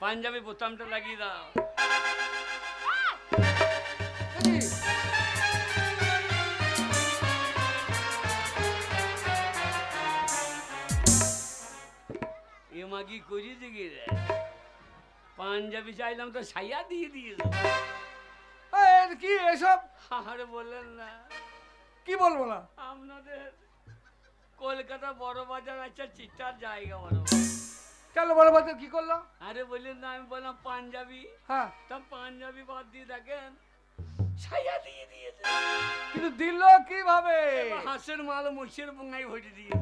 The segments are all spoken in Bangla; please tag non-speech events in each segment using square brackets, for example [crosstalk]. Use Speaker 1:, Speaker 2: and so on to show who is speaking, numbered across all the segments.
Speaker 1: পাঞ্জাবি বোতামটা লাগিয়ে দাও।
Speaker 2: দেখি
Speaker 1: এ মাগি করি দিকে রে? পাঞ্জাবি চাইলাম তো সাইয়া দিয়ে দিয়েছে
Speaker 2: এর কি এসব?
Speaker 1: আরে বললেন না।
Speaker 2: কি বলব না?
Speaker 1: আপনাদের কলকাতা বড় বাজার আছে চিটার জায়গা বড়
Speaker 2: কেন বড় বাজার কি করল?
Speaker 1: আরে বললেন না আমি বললাম পাঞ্জাবি।
Speaker 2: হ্যাঁ।
Speaker 1: তা পাঞ্জাবি বাদ দিয়ে দেখেন সাইয়া দিয়ে দিয়েছে।
Speaker 2: কিন্তু দিল কীভাবে?
Speaker 1: হাঁসের মাল মুসের বঙ্গাই ভরে দিয়ে।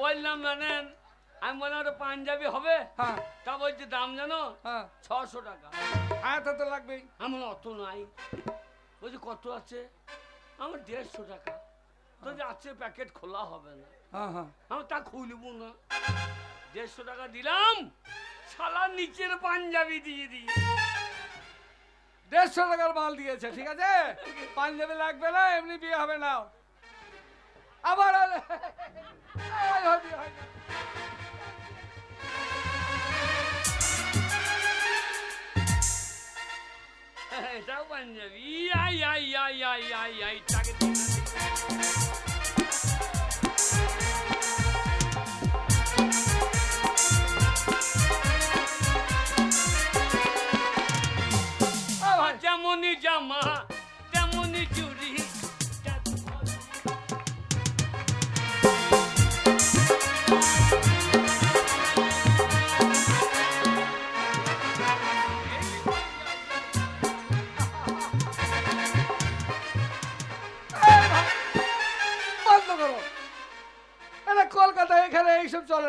Speaker 1: বললাম জানেন আমি বললাম ওটা পাঞ্জাবি হবে?
Speaker 2: হ্যাঁ।
Speaker 1: তা বলছে দাম জানো?
Speaker 2: হ্যাঁ।
Speaker 1: ছশো টাকা।
Speaker 2: হ্যাঁ তা তো লাগবেই
Speaker 1: আমার অত নাই। বলছি কত আছে? আমার দেড়শো টাকা। তো যে আছে প্যাকেট খোলা হবে না।
Speaker 2: হ্যাঁ হ্যাঁ।
Speaker 1: আমি তা খুলবো না। দেড়শো টাকা দিলাম, শালা নিচের পাঞ্জাবি দিয়ে দিয়ে
Speaker 2: দেড়শো টাকার মাল দিয়েছে, ঠিক আছে? পাঞ্জাবি লাগবে না, এমনি বিয়ে হবে না। আবার।
Speaker 1: এটাও পাঞ্জাবি। আই আই আই আই আই আই টাকে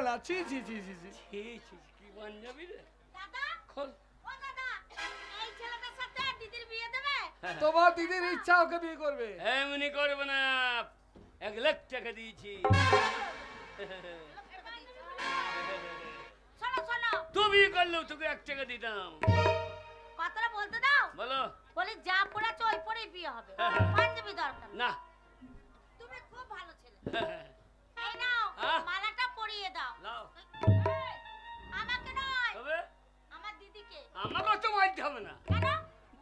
Speaker 1: না
Speaker 2: ছি ছি ছি ছি ছি।
Speaker 1: ছি, ছি, কি পাঞ্জাবি রে
Speaker 3: দাদা?
Speaker 1: খোল।
Speaker 3: ও দাদা এই ছেলেটার সাথে দিদির বিয়ে দেবে?
Speaker 2: তোমার দিদির ইচ্ছা ওকে বিয়ে করবে।
Speaker 1: এমনি করবে না। এক লাখ টাকা দিয়েছি।
Speaker 3: শোনো শোনো।
Speaker 1: তুমি করলেও তোকে এক টাকা দিতাম।
Speaker 3: কথাটা বলতে দাও।
Speaker 1: বলো।
Speaker 3: বলি যা পড়েছো ওই পরেই বিয়ে হবে। পাঞ্জাবি দরকার।
Speaker 1: না।
Speaker 3: তুমি খুব ভালো ছেলে। এই নাও মালাটা পরিয়ে দাও। এই, আমাকে নয়।
Speaker 1: তবে?
Speaker 3: আমার দিদিকে।
Speaker 1: আমার কত মারতে হবে না।
Speaker 3: কেন?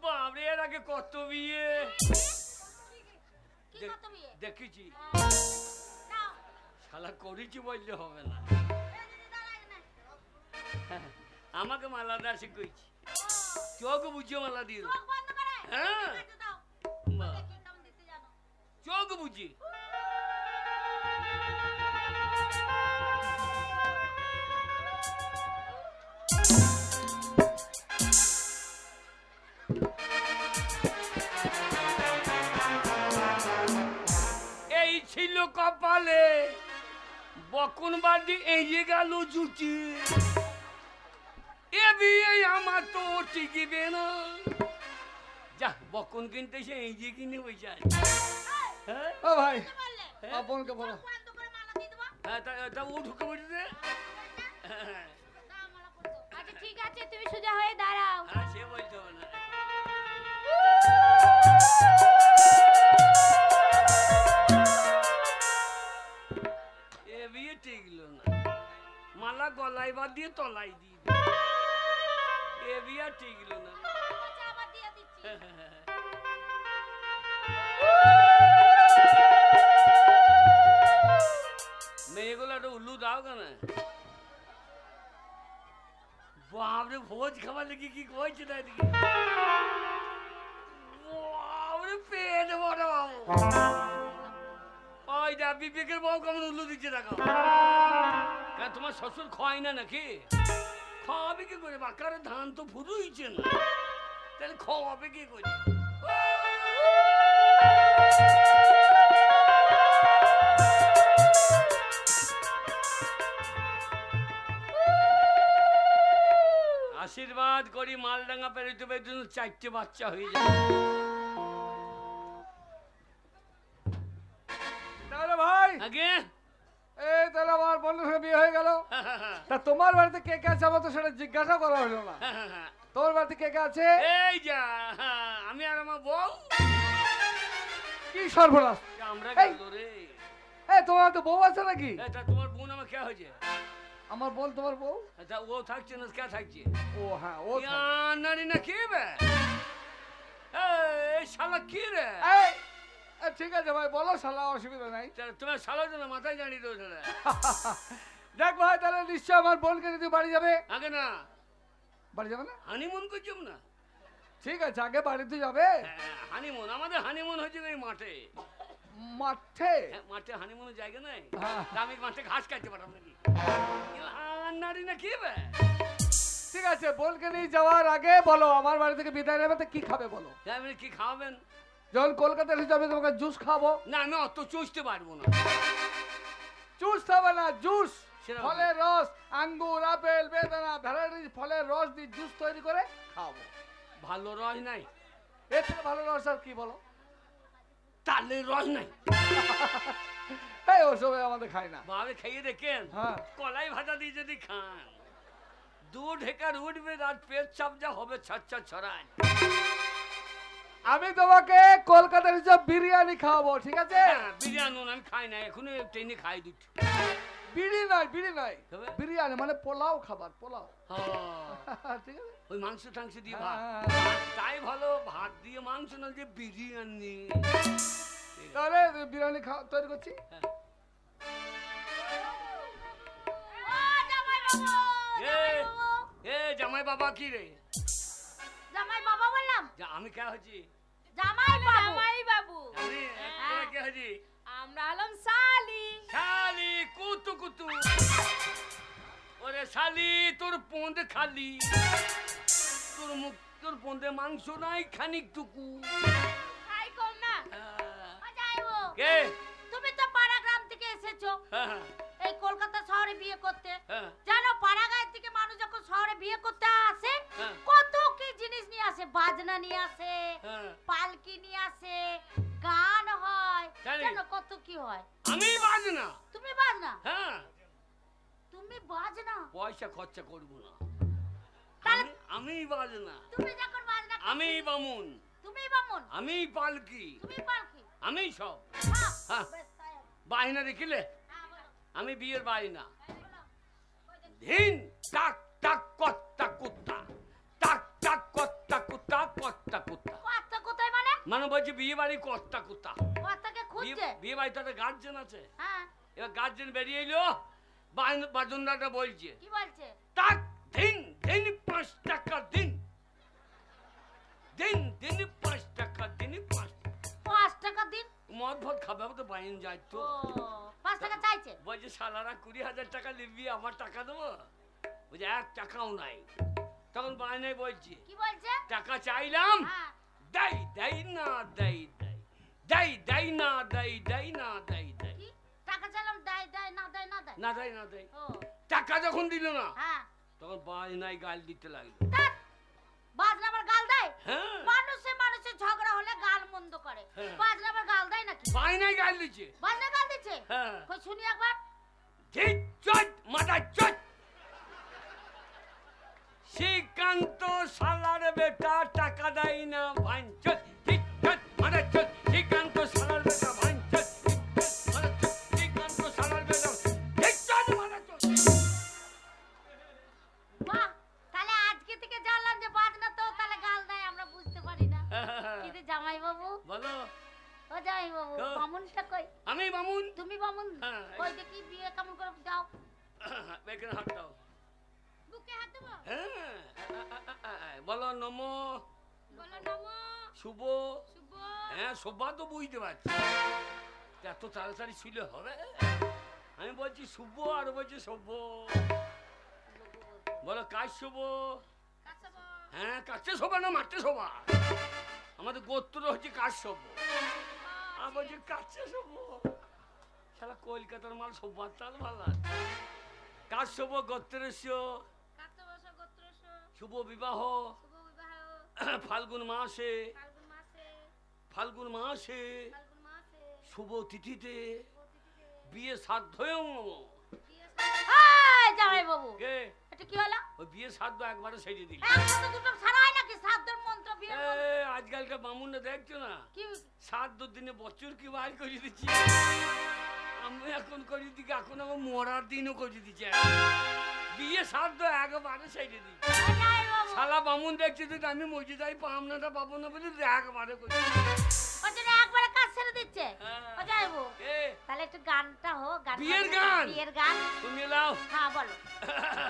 Speaker 1: বাবরে এর আগে কত বিয়ে?
Speaker 3: কি
Speaker 1: দেখ-
Speaker 3: কত বিয়ে?
Speaker 1: দেখেছি।
Speaker 3: নাও।
Speaker 1: শালা করেছি বললে হবে না।
Speaker 3: এই দিদি দাঁড়া এখানে।
Speaker 1: আমাকে মালা শিখেছি চোখ বুঝিয়ে মালা দিয়ে
Speaker 3: চোখ বন্ধ করে।
Speaker 1: হ্যাঁ।
Speaker 3: ঠিক দাও।
Speaker 1: বাহ।
Speaker 3: দেখি কেমন দিতে জানো।
Speaker 1: চোখ বুঝি। বকুন বাদি এগিয়ে গেল জুটি? এ বিয়ে আমার তো টিকিবে না। যা বকুন কিনতে সে এগিয়ে কিনে বসে আছে। হ্যাঁ?
Speaker 2: ও ভাই আপনকে বলো।
Speaker 1: হ্যাঁ তা ও ঢুকে হ্যাঁ
Speaker 3: আচ্ছা ঠিক আছে তুমি সোজা হয়ে দাঁড়াও।
Speaker 1: হ্যাঁ, সে বলতে না। গলায় বাদ দিয়ে তলাই দিয়ে এ বিয়ে টিকলো না। মেয়েগুলো উল্লু দাও কেন? বাপরে, ভোজ খাবার লেগে কি কইছে না এদিকে? বাপরে, পেট বড় বাবু। ওই যা, বিবেকের বউ কেমন উল্লু দিচ্ছে দেখো। কেন তোমার শ্বশুর খায় না নাকি? খাওয়াবে কি করে? বাকারে ধান তো ফুরুইছে না। তাহলে খাওয়াবে কি করে? আশীর্বাদ করি মালডাঙ্গা পেরোতে পেরোতে চারটে বাচ্চা হয়ে যায়।
Speaker 2: তাহলে ভাই
Speaker 1: আগে?
Speaker 2: এই তাহলে আমার বন্ধুর সঙ্গে বিয়ে হয়ে গেল। তা তোমার বাড়িতে কে কে আছে আমার তো সেটা জিজ্ঞাসা করা হলো না। তোমার বাড়িতে কে কে আছে?
Speaker 1: এই যা আমি আর আমার বউ।
Speaker 2: কি সর্বনাশ।
Speaker 1: আমরা
Speaker 2: এই।
Speaker 1: গেল রে।
Speaker 2: এই তোমার তো বউ আছে নাকি?
Speaker 1: তা তোমার বোন আমার কে হয়েছে?
Speaker 2: আমার বোন তোমার বউ?
Speaker 1: তা ও থাকছে না কে থাকছে?
Speaker 2: ও হ্যাঁ ও।
Speaker 1: নারী না কি বে? এই শালা কি রে?
Speaker 2: এই ঠিক আছে ভাই বলো শালা অসুবিধা নাই।
Speaker 1: তা- তোমার শালা জন্য মাথায় জানিয়ে দেবো সেটা
Speaker 2: দেখ ভাই তাহলে নিশ্চয় আমার বোনকে যদি বাড়ি যাবে।
Speaker 1: আগে না।
Speaker 2: বাড়ি যাবে না?
Speaker 1: হানিমুন করছিম না?
Speaker 2: ঠিক আছে আগে বাড়িতে যাবে।
Speaker 1: হ্যাঁ, হানিমুন আমাদের হানিমুন হচ্ছে এই মাঠে।
Speaker 2: মাঠে?
Speaker 1: হ্যাঁ, মাঠে হানিমুনের জায়গা নাই?
Speaker 2: হ্যাঁ।
Speaker 1: আমি মাঠে ঘাস কাটতে পারলাম নাকি? নারী না কি
Speaker 2: ঠিক আছে বোনকে নিয়ে যাওয়ার আগে বলো আমার বাড়ি থেকে বিদায় নেবে তো কি খাবে বলো?
Speaker 1: কি খাওয়াবেন?
Speaker 2: যখন কলকাতা এসে যাবে তোমাকে জুস খাব।
Speaker 1: না আমি অত চুষতে পারব না।
Speaker 2: জুস খাবে না জুস ফলের রস আঙ্গুর আপেল বেদানা ভ্যারাইটিস ফলের রস দিয়ে জুস তৈরি করে খাব।
Speaker 1: ভালো রস নাই।
Speaker 2: এর থেকে ভালো রস আর কি বলো?
Speaker 1: তালের রস নাই। [laughs]
Speaker 2: এই ওসব আমাদের খাই না।
Speaker 1: ভাবে খাইয়ে দেখেন।
Speaker 2: হ্যাঁ।
Speaker 1: কলাই ভাজা দিয়ে যদি খান দু ঢেকার উঠবে আর পেট চাপ যা হবে ছাচ্ছা ছড়ায়।
Speaker 2: আমি তোমাকে কলকাতার হিসাব বিরিয়ানি খাওয়াবো ঠিক আছে?
Speaker 1: হ্যাঁ, বিরিয়ানি আমি খাই না এখনও ট্রেনে খাই দিচ্ছি
Speaker 2: বিড়ি নয় বিড়ি নয়। বিরিয়ানি মানে পোলাও খাবার পোলাও।
Speaker 1: হ্যাঁ, [laughs]
Speaker 2: ঠিক আছে?
Speaker 1: ওই মাংস টাংস দিয়ে ভাত।
Speaker 2: হ্যাঁ।
Speaker 1: তাই ভালো ভাত দিয়ে মাংস না যে বিরিয়ানি।
Speaker 2: তাহলে বিরিয়ানি খাওয়া তৈরি করছি?
Speaker 1: হ্যাঁ। এ
Speaker 3: জামাই বাবা
Speaker 1: কি রে?
Speaker 3: জামাই বাবা
Speaker 1: যা- আমি কে হচ্ছি
Speaker 3: জামাই বাবু
Speaker 4: জামাই বাবু
Speaker 1: আমি তোরা কে হচ্ছি
Speaker 4: আমরা হলাম সালি
Speaker 1: শালি কুতু কুতু। ওরে শালি তোর পোঁদ খালি। তোর মুখ তোর পোঁদে মাংস নাই খানিক টুকু।
Speaker 4: খাই কম না।
Speaker 1: আহ,
Speaker 3: ও যাইবো
Speaker 1: কে?
Speaker 3: তুমি তো পাড়া গ্রাম থেকে এসেছ।
Speaker 1: হ্যাঁ,
Speaker 3: এই কলকাতা শহরে বিয়ে করতে।
Speaker 1: হ্যাঁ।
Speaker 3: জানো পাড়া গাঁয়ের থেকে শহরে বিয়ে করতে আসে
Speaker 1: হ্যাঁ।
Speaker 3: কত কি জিনিস নিয়ে আসে বাজনা নিয়ে আসে
Speaker 1: হ্যাঁ।
Speaker 3: পালকি নিয়ে আসে গান হয়
Speaker 1: জানি।
Speaker 3: কত কি হয়।
Speaker 1: আমি বাজনা।
Speaker 3: তুমি বাজনা?
Speaker 1: হ্যাঁ।
Speaker 3: তুমি বাজনা?
Speaker 1: পয়সা খরচা করব না।
Speaker 3: তাহলে-
Speaker 1: আমি- বাজনা।
Speaker 3: তুমি যখন বাজনা
Speaker 1: আমি বামুন।
Speaker 3: তুমি বামুন?
Speaker 1: আমি পালকি।
Speaker 3: তুমি পালকি?
Speaker 1: আমি সব।
Speaker 3: হ্যাঁ,
Speaker 1: হ্যাঁ। বাহিনা দেখিলে? আমি বিয়ের বাহিনা। ধিন টাক টাক কত্তা কুত্তা। টাক টাক কত্তা কুত্তা কত্তা কুত্তা।
Speaker 3: কর্তা কোথায় মানে?
Speaker 1: মানে বলছে বিয়ে বাড়ি কত্তা কুত্তা।
Speaker 3: কর্তাকে খুঁজছে?
Speaker 1: বিয়ে- বাড়িতে একটা গার্জেন আছে।
Speaker 3: হ্যাঁ।
Speaker 1: এবার গার্জেন বেরিয়ে এলো বাজনদাটা বলছে
Speaker 3: কি বলছে?
Speaker 1: টাক দিন দিন পাঁচ টাকা দিন। দিন দিন পাঁচ টাকা দিন পাঁচ
Speaker 3: পাঁচ টাকা দিন?
Speaker 1: মদ ভদ খাবে তো বাইন যাই তো।
Speaker 3: পাঁচ টাকা চাইছে?
Speaker 1: বলছে সালারা কুড়ি হাজার টাকা নিবি আমার টাকা দেবো? বলছে এক টাকাও নাই। তখন বাইনাই বলছে
Speaker 3: কি বলছে?
Speaker 1: টাকা চাইলাম?
Speaker 3: হ্যাঁ।
Speaker 1: দেই দেই না দেই দেই। দেই দেই না দেই দেই না দেই দেই।
Speaker 3: টাকা চাইলাম দেয় দেয় না দেয় না দেয়
Speaker 1: না দেই না দেই। টাকা যখন দিল না
Speaker 3: হ্যাঁ।
Speaker 1: তখন বাইনাই গাল দিতে লাগল।
Speaker 3: বাজনা আবার গাল দেয়?
Speaker 1: হ্যাঁ।
Speaker 3: মানুষে মানুষে ঝগড়া হলে গাল মন্দ করে। বাজনা আবার গাল দেয় নাকি?
Speaker 1: বাইনাই গাল দিচ্ছে।
Speaker 3: বাজনা গাল দিচ্ছে?
Speaker 1: হ্যাঁ।
Speaker 3: কই শুনি একবার।
Speaker 1: ঠিক চট মাথা চট শ্রীকান্ত সালার বেটা টাকা দেয় না ভাঞ্চত শুভ। হ্যাঁ শোভা তো বুঝতে পারছি। এত তাড়াতাড়ি শুলে হবে? আমি বলছি শুভ আর বলছি সভ্য বলো কাজ শুভ? হ্যাঁ কাছে শোভা না মাঠে শোভা? আমাদের গোত্র হচ্ছে কাজ সভ্য আমি বলছি কাছে শোভ। সারা কলকাতার মাল সভ্যার তাল ভালো লাগে। কাজ শুভ বিবাহ
Speaker 4: শুভ? বিবাহ। [coughs]
Speaker 1: ফাল্গুন মাসে
Speaker 4: ফাল্গুন মাসে
Speaker 1: ফাল্গুন মাসে শুভ তিথিতে বিয়ে সাধ্যয়ং
Speaker 4: বিয়ে
Speaker 3: জামাই বাবু।
Speaker 1: কে?
Speaker 3: এটা কি হলো?
Speaker 1: ওই বিয়ে সাধ্য একবারে সেরে দিল।
Speaker 3: দুটো ছাড়া নাকি? সাতজন মন্ত্র বিয়ে
Speaker 1: আজকালকার বামুনরা দেখছ না? সাত দিনে বছর কি বার করে দিচ্ছি? আমি এখন করে দিকে এখন আমার মরার দিনও করে দিচ্ছে। বিয়ে সাধ্য একবারে
Speaker 3: ও জামাইবাবু
Speaker 1: শালা বামুন দেখছি তুই আমি মসজিদাই পাম না তা পাবো না বলে একবারে করছিস
Speaker 3: ও জন্য একবারে কাজ ছেড়ে দিচ্ছে।
Speaker 1: হ্যাঁ।
Speaker 3: ও
Speaker 1: এ।
Speaker 3: তাহলে একটু গানটা হোক গান
Speaker 1: বিয়ের গান?
Speaker 3: বিয়ের গান।
Speaker 1: শুনে নাও
Speaker 3: হ্যাঁ বলো।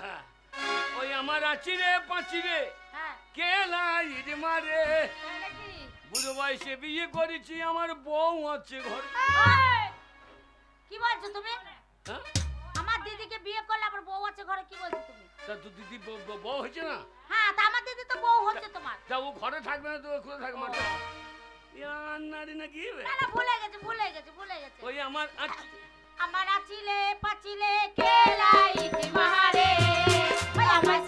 Speaker 3: [laughs]
Speaker 1: ওই আমার আছি রে পাঁচি রে
Speaker 3: হ্যাঁ
Speaker 1: কে লাইট মারে? বুড়ো বয়সে বিয়ে করেছি আমার বউ আছে ঘরে!
Speaker 3: কি বলছো তুমি?
Speaker 1: হ্যাঁ?
Speaker 3: আমার দিদিকে বিয়ে করলে আমার বউ আছে ঘরে কি বলছো তুমি?
Speaker 1: তা তো দিদি বউ হয়েছে না?
Speaker 3: হ্যাঁ তা আমার দিদি তো বউ হচ্ছে তোমার।
Speaker 1: তা ও ঘরে থাকবে না তো খুলে থাকবে? মাঠে নারী নাকি
Speaker 3: না না ভুলে গেছে ভুলে গেছে ভুলে গেছে।
Speaker 1: ওই আমার
Speaker 3: আমার আছিলে পাচিলে কে লাইটি মারে ওই আমার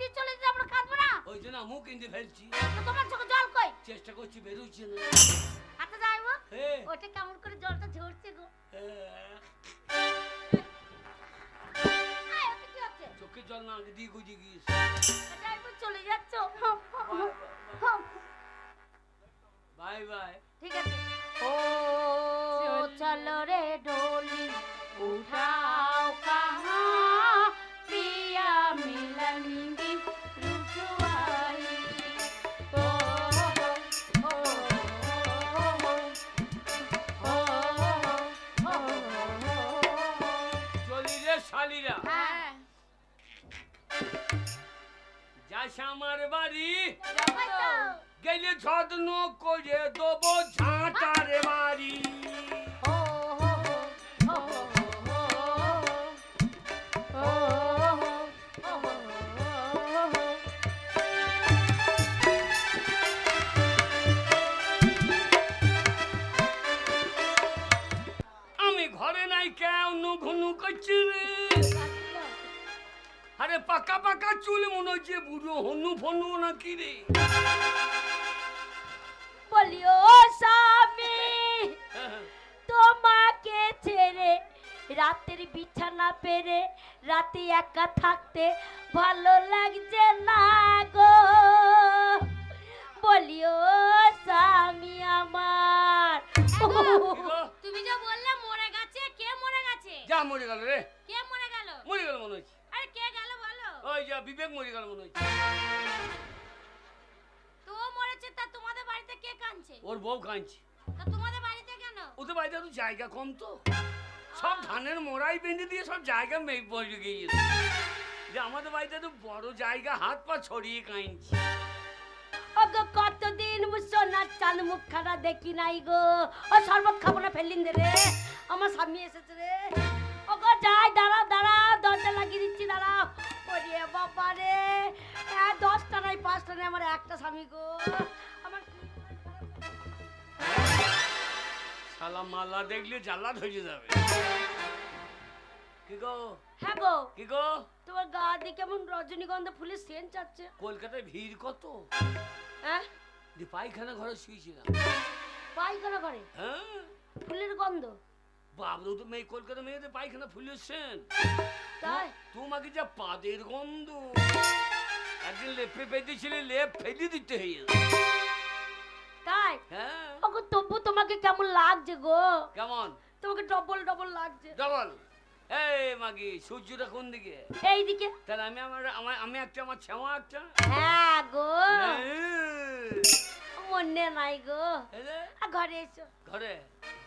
Speaker 3: দিদি চলে যেতে আমরা কাঁদবো না?
Speaker 1: ওই জন্য মুখ কিনতে ফেলছি।
Speaker 3: তোমার চোখে জল কই?
Speaker 1: চেষ্টা করছি বেরোচ্ছে না।
Speaker 3: আচ্ছা যাইবো ওটা কেমন করে জলটা ঝরছে গো।
Speaker 1: চোখের জল না দিয়ে গুজে গিয়েছে।
Speaker 3: চলে যাচ্ছ।
Speaker 1: Bye bye.
Speaker 3: ঠিক আছে। ও চলো রে ডোলি উঠাও
Speaker 1: বাড়ি। গেলে যত্ন করে দেবো ঝাঁটার বাড়ি আরে পাকা পাকা চুল মনে হচ্ছে বুড়ো হনু ফনু নাকি রে?
Speaker 3: বলিও স্বামী তোমাকে ছেড়ে রাতের বিছানা পেরে রাতে একা থাকতে ভালো লাগছে না গো। বলিও স্বামী আমার। তুমি যা বললে মরে গেছে কে মরে গেছে?
Speaker 1: যা মরে গেল রে।
Speaker 3: কে মরে গেল?
Speaker 1: মরে গেল মনে হচ্ছে। ওই যা বিবেক মরে গেল মনে হচ্ছে
Speaker 3: তো মরেছে তা তোমাদের বাড়িতে কে কাঁদছে?
Speaker 1: ওর বউ কাঁদছে।
Speaker 3: তা তোমাদের বাড়িতে কেন?
Speaker 1: ওদের বাড়িতে তো জায়গা কম তো। সব ধানের মোড়াই বেঁধে দিয়ে সব জায়গা মেয়ে পড়ে গিয়েছে। যে আমাদের বাড়িতে তো বড় জায়গা হাত পা ছড়িয়ে কাঁদছে।
Speaker 3: ওগো কতদিন সোনার চান মুখ খানা দেখি নাই গো। ও শরবত খাব না ফেলিন দে রে। আমার স্বামী এসেছে রে। ওগো যাই দাঁড়াও দাঁড়াও। একটা স্বামী গো। আমার
Speaker 1: শালা মালা দেখলে জ্বালা ধরে যাবে। কি গো?
Speaker 4: হ্যাঁ গো
Speaker 1: কি গো?
Speaker 4: তোমার গা দিয়ে কেমন রজনীগন্ধা ফুলের সেন্ট আছে
Speaker 1: কলকাতায় ভিড় কত?
Speaker 4: হ্যাঁ?
Speaker 1: যে পায়খানা ঘরে শুয়েছিলাম।
Speaker 4: পায়খানা করে
Speaker 1: হ্যাঁ।
Speaker 4: ফুলের গন্ধ?
Speaker 1: বাবু তো মেয়ে কলকাতা মেয়েদের পায়খানা ফুলেছেন
Speaker 4: তাই?
Speaker 1: তোমাকে যা পাদের গন্ধ। একদিন লেপে পেতেছিলে লেপ ফেলে দিতে হয়ে।
Speaker 4: তাই?
Speaker 1: হ্যাঁ।
Speaker 4: ওগো তবু তোমাকে কেমন লাগছে গো?
Speaker 1: কেমন?
Speaker 4: তোমাকে ডবল ডবল লাগছে।
Speaker 1: ডবল এই মাগি সূর্যটা কোন দিকে?
Speaker 4: এইদিকে
Speaker 1: তাহলে আমি আমার আমার আমি একটা আমার ছেমা একটা?
Speaker 4: হ্যাঁ গো।
Speaker 1: এই,
Speaker 4: মনে নাই গো।
Speaker 1: এই
Speaker 4: ঘরে এসো।
Speaker 1: ঘরে?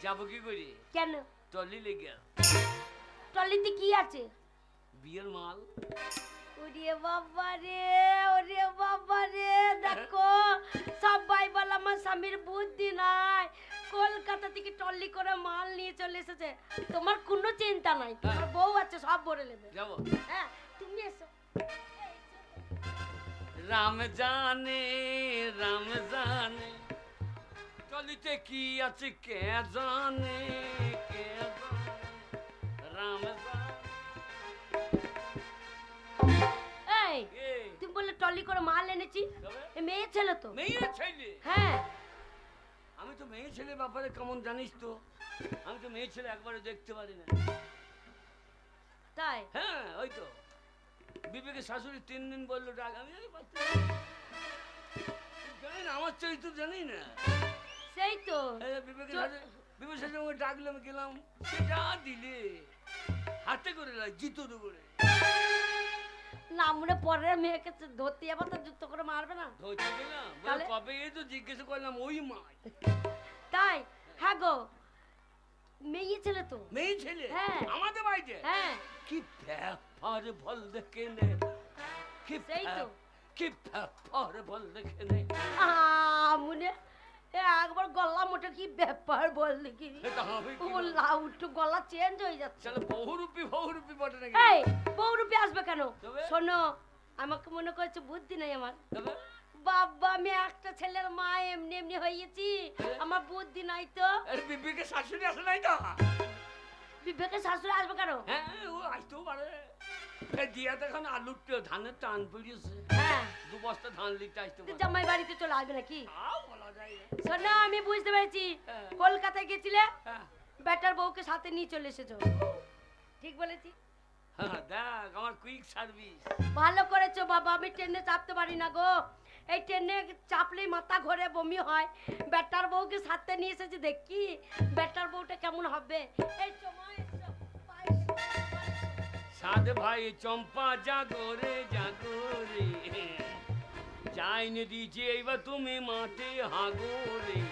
Speaker 1: যাব কি করি?
Speaker 4: কেন?
Speaker 1: টলি লেগে।
Speaker 4: ট্রলিতে কি আছে?
Speaker 1: বিয়ের মাল।
Speaker 4: ওরে বাবা রে ওরে বাবা রে দেখো সবাই বলে আমার স্বামীর বুদ্ধি নাই। কলকাতা থেকে ট্রলি করে মাল নিয়ে চলে এসেছে। তোমার কোনো চিন্তা নাই তোমার বউ আছে সব ভরে নেবে।
Speaker 1: যাব।
Speaker 4: হ্যাঁ তুমি এসো।
Speaker 1: রাম জানে রাম জানে টলিতে কি আছে কে জানে কে জানে? রাম জানে
Speaker 4: এই তুমি বললে ট্রলি করে মাল এনেছি। মেয়ে ছেলে তো।
Speaker 1: মেয়ে ছেলে?
Speaker 4: হ্যাঁ।
Speaker 1: আমি তো মেয়ে ছেলে ব্যাপারে কেমন জানিস তো? আমি তো মেয়ে ছেলে একবারে দেখতে পারি না।
Speaker 4: তাই?
Speaker 1: হ্যাঁ ওই তো। বিবেকের শাশুড়ি তিন দিন বলল ডাক আমি জানি আমার চরিত্র জানি না।
Speaker 4: সেই তো।
Speaker 1: বিবেকের
Speaker 4: তো-
Speaker 1: শাশুড়ি আমাকে ডাকলে গেলাম। সেটা দিলে হাতে করে জিতো করে
Speaker 4: না মনে পরের মেয়েকে ধরতে যাব তো যুক্ত করে মারবে না।
Speaker 1: বলে, কবে এই তো জিজ্ঞেস করলাম ওই মাই
Speaker 4: তাই? হ্যাঁ গো মেয়ে ছেলে তো।
Speaker 1: মেয়ে ছেলে?
Speaker 4: হ্যাঁ।
Speaker 1: আমাদের বাড়িতে?
Speaker 4: হ্যাঁ।
Speaker 1: কি ব্যাপার বল দেখে নে। কি
Speaker 4: সেই তো।
Speaker 1: কি ব্যাপার বল দেখে নে।
Speaker 4: মনে একবার গলা মোটে কি ব্যাপার বল দেখি
Speaker 1: এটা কি
Speaker 4: ও
Speaker 1: না?
Speaker 4: লাউটু গলা চেঞ্জ হয়ে যাচ্ছে।
Speaker 1: বহুরূপী বহুরূপী বটে নাকি?
Speaker 4: এই বহুরূপী আসবে কেন? শোনো আমাকে মনে করছে বুদ্ধি নেই আমার। বাবা আমি একটা ছেলের মা এমনি এমনি হয়েছি আমার বুদ্ধি নাই তো।
Speaker 1: বিবিকে শাশুড়ি আসে নাই তো?
Speaker 4: বিবেকের শাশুড়ি আসবে কেন?
Speaker 1: হ্যাঁ ও আসতেও পারে। এই দিয়াতে আলুর ধানের টান পড়িয়েছে।
Speaker 4: হ্যাঁ।
Speaker 1: দু বস্তা ধান লিখতে আসতে
Speaker 4: জামাই বাড়িতে চলে আসবে নাকি?
Speaker 1: তাও বলা যায় না।
Speaker 4: শোনো আমি বুঝতে পেরেছি।
Speaker 1: হ্যাঁ।
Speaker 4: কলকাতায় গেছিলে?
Speaker 1: হ্যাঁ।
Speaker 4: বেটার বউকে সাথে নিয়ে চলে এসেছ। ঠিক বলেছি?
Speaker 1: হ্যাঁ, দেখ আমার কুইক সার্ভিস
Speaker 4: ভালো করেছ বাবা আমি ট্রেনে চাপতে পারি না গো। এই ট্রেনে চাপলেই মাথা ঘরে, বমি হয়। বেটার বউকে সাথে নিয়ে এসেছি, দেখি বেটার বউটা কেমন হবে। এই সময়।
Speaker 1: সাধ ভাই, চম্পা, জাগরে জাগরে যাইনি দিয়েছি এইবার তুমি মাঠে হাগরে।